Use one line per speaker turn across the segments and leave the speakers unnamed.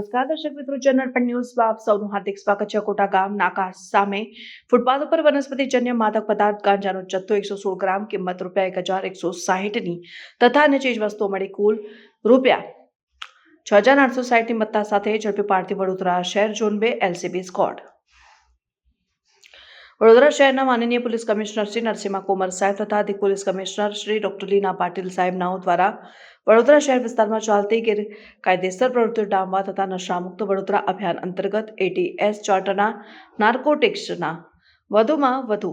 નમસ્કાર, દર્શક મિત્રો, જનરલ પણ ન્યૂઝમાં આપ સૌનું હાર્દિક સ્વાગત છે. કોટા ગામ નાકા સામે ફૂટપાથ ઉપર વનસ્પતિજન્ય માદક પદાર્થ ગાંજાનો જથ્થો એકસો સોળ ગ્રામ, કિંમત રૂપિયા એક હજાર એકસો સાહીઠની તથા અન્ય ચીજ વસ્તુઓ મળી કુલ રૂપિયા છ હજાર આઠસો સાહીઠની મત્તા સાથે ઝડપી પાડતી વડોદરા શહેર ઝોન બે એલસીબી સ્કોડ. વડોદરા શહેરના માનનીય પોલીસ કમિશનર શ્રી નરસિંહા કોમર સાહેબ તથા અધિક police commissioner Shri doctor Leena Patil સાહેબ નાઓ દ્વારા વડોદરા શહેર વિસ્તારમાં ચાલતી ગેરકાયદેસર પ્રવૃત્તિઓ ડામવા તથા નશામુક્ત વડોદરા અભિયાન અંતર્ગત એટીએસ ચોર્ટના નાર્કોટિક્સના વધુમાં વધુ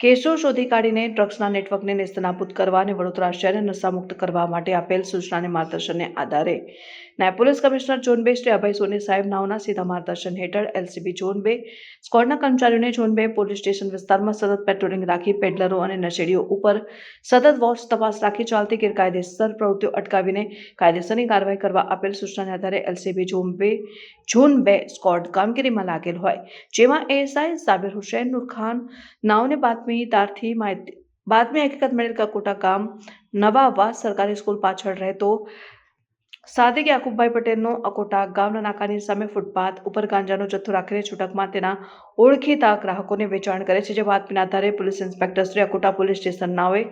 કેસો શોધી કાઢીને ડ્રગ્સના નેટવર્કને નેસ્તનાબૂદ કરવા અને વડોદરા શહેરને નશામુક્ત કરવા માટે આપેલ સૂચના અને માર્ગદર્શનને આધારે નાયબ પોલીસ કમિશનર ઝોન બે શ્રી અભય સોની સાહેબ નાઓના સીધા માર્ગદર્શન હેઠળ એલસીબી ઝોન બે, સ્કોડના કર્મચારીઓને ઝોન બે પોલીસ સ્ટેશન વિસ્તારમાં સતત પેટ્રોલિંગ રાખી પેડલરો અને નશેડીઓ ઉપર સતત વોચ તપાસ રાખી ચાલતી ગેરકાયદેસર પ્રવૃત્તિઓ અટકાવીને કાયદેસરની કાર્યવાહી કરવા આપેલ સૂચનાને આધારે એલસીબી ઝોન બે ઝોન બે સ્કોડ કામગીરીમાં લાગેલ હોય. જેમાં એએસઆઈ સાબિર હુસૈન નુરખાન નાવને નાઓને બાતમીદારથી માહિતી, બાતમી હકીકત મળેલ કકોટા ગામ નવાવા સરકારી સ્કૂલ પાછળ રહેતો સાદિક યાકુબભાઈ પટેલનો અકોટા ગામના નાકાની સામે ફૂટપાથ ઉપર ગાંજાનો જથ્થો રાખીને છૂટકમાં તેના ઓળખીતા ગ્રાહકોને વેચાણ કરે છે. જે બાતમીના આધારે police inspector Shri Akota police station નાઓએ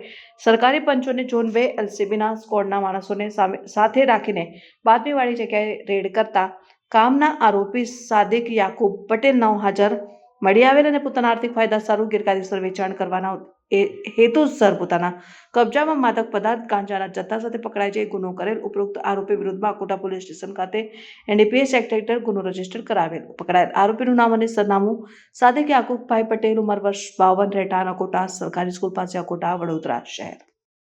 સરકારી પંચોને ઝોન બે એલસીબીના સ્કોડના માણસોને સામે સાથે રાખીને બાતમીવાળી જગ્યાએ રેડ કરતા કામના આરોપી સાદિક યાકુબ પટેલ નવ હાજર મળી આવેલ અને પોતાના આર્થિક ફાયદા સારું ગેરકાયદેસર વેચાણ કરવાના એ હેતુસર પોતાના કબજામાં માદક પદાર્થ ગાંજાના જથ્થા સાથે પકડાય છે. ગુનો કરેલ ઉપરોક્ત આરોપી વિરુદ્ધમાં કોટા પોલીસ સ્ટેશન ખાતે એનડીપીએસ એક્ટ હેઠળ ગુનો રજિસ્ટર કરાવેલ. પકડાયેલ આરોપીનું નામ અને સરનામું સાદિક યાકુબભાઈ પટેલ, ઉંમર વર્ષ બાવન, રહેઠાણ અકોટા, સરકારી સ્કૂલ પાસે અકોટા, વડોદરા શહેર.